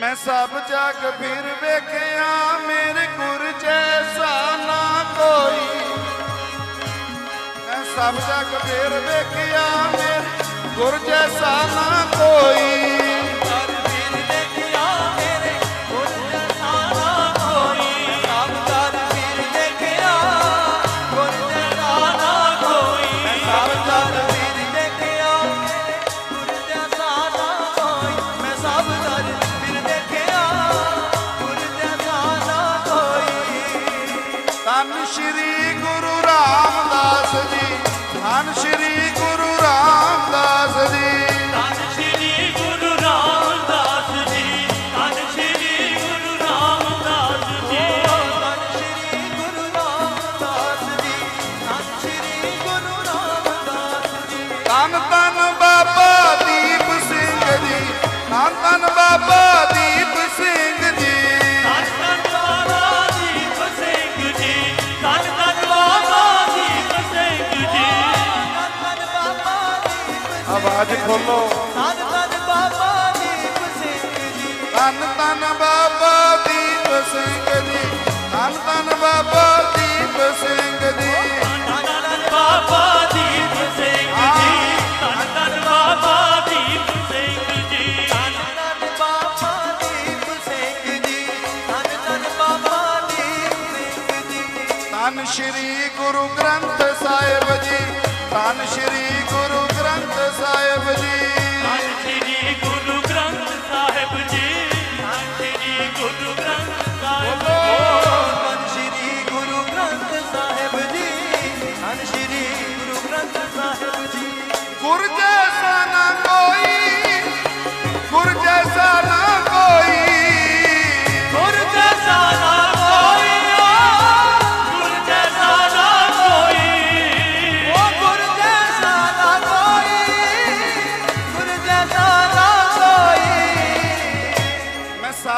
ਮੈਂ ਸਭ ਜਗ ਫਿਰ ਵੇਖਿਆ, ਮੇਰੇ ਗੁਰ ਜੈਸਾ ਨਾ ਕੋਈ। ਮੈਂ ਸਭ ਜਗ ਫਿਰ ਵੇਖਿਆ, ਮੇਰੇ ਗੁਰ ਜੈਸਾ ਨਾ ਕੋਈ। ਧੰਨ ਸ਼੍ਰੀ ਗੁਰੂ ਰਾਮਦਾਸ ਜੀ ਧੰਨ ਸ਼੍ਰੀ ਗੁਰੂ ਰਾਮਦਾਸ ਜੀ। ਧੰਨ ਸ਼੍ਰੀ ਗੁਰੂ ਰਾਮਦਾਸ ਜੀ ਧੰਨ ਸ਼੍ਰੀ ਗੁਰੂ ਰਾਮਦਾਸ ਜੀ। ਧੰਨ ਸ਼੍ਰੀ ਗੁਰੂ ਰਾਮਦਾਸ ਜੀ ਧੰਨ ਸ਼੍ਰੀ ਗੁਰੂ ਰਾਮਦਾਸ ਜੀ। ਧੰਨ ਆਵਾਜ਼ ਖੋਲੋ। ਧੰਨ ਧੰਨ ਬਾਬਾ ਦੀਪ ਸਿੰਘ ਜੀ। ਧੰਨ ਧੰਨ ਬਾਬਾ ਦੀਪ ਸਿੰਘ ਜੀ। ਧੰਨ ਧੰਨ ਬਾਬਾ ਦੀਪ ਸਿੰਘ ਜੀ। ਬਾਬਾ ਦੀਪ ਸਿੰਘ ਜੀ। ਬਾਬਾ ਦੀਪ ਸਿੰਘ ਜੀ। ਬਾਬਾ ਦੀਪ ਸਿੰਘ ਜੀ। ਧੰਨ ਧੰਨ ਬਾਬਾ ਦੀਪ ਸਿੰਘ ਜੀ। ਧੰਨ ਸ਼੍ਰੀ ਗੁਰੂ ਗ੍ਰੰਥ ਸਾਹਿਬ ਜੀ। ਧੰਨ ਸ਼੍ਰੀ ਗੁਰੂ ਗ੍ਰੰਥ ਸਾਹਿਬ ਜੀ। ਧੰਨ ਸ਼੍ਰੀ ਗੁਰੂ ਗ੍ਰੰਥ ਸਾਹਿਬ ਜੀ। ਧੰਨ ਸ਼੍ਰੀ ਗੁਰੂ ਗ੍ਰੰਥ ਸਾਹਿਬ ਧੰਨ ਸ਼੍ਰੀ ਗੁਰੂ ਗ੍ਰੰਥ ਸਾਹਿਬ ਜੀ। ਧੰਨ ਸ਼੍ਰੀ ਗੁਰੂ ਗ੍ਰੰਥ ਸਾਹਿਬ ਜੀ। ਗੁਰ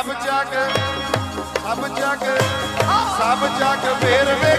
ਸਭ ਜਗ ਸਭ ਜਗ ਸਭ ਜਗ ਫੇਰ ਵੇਖਿਆ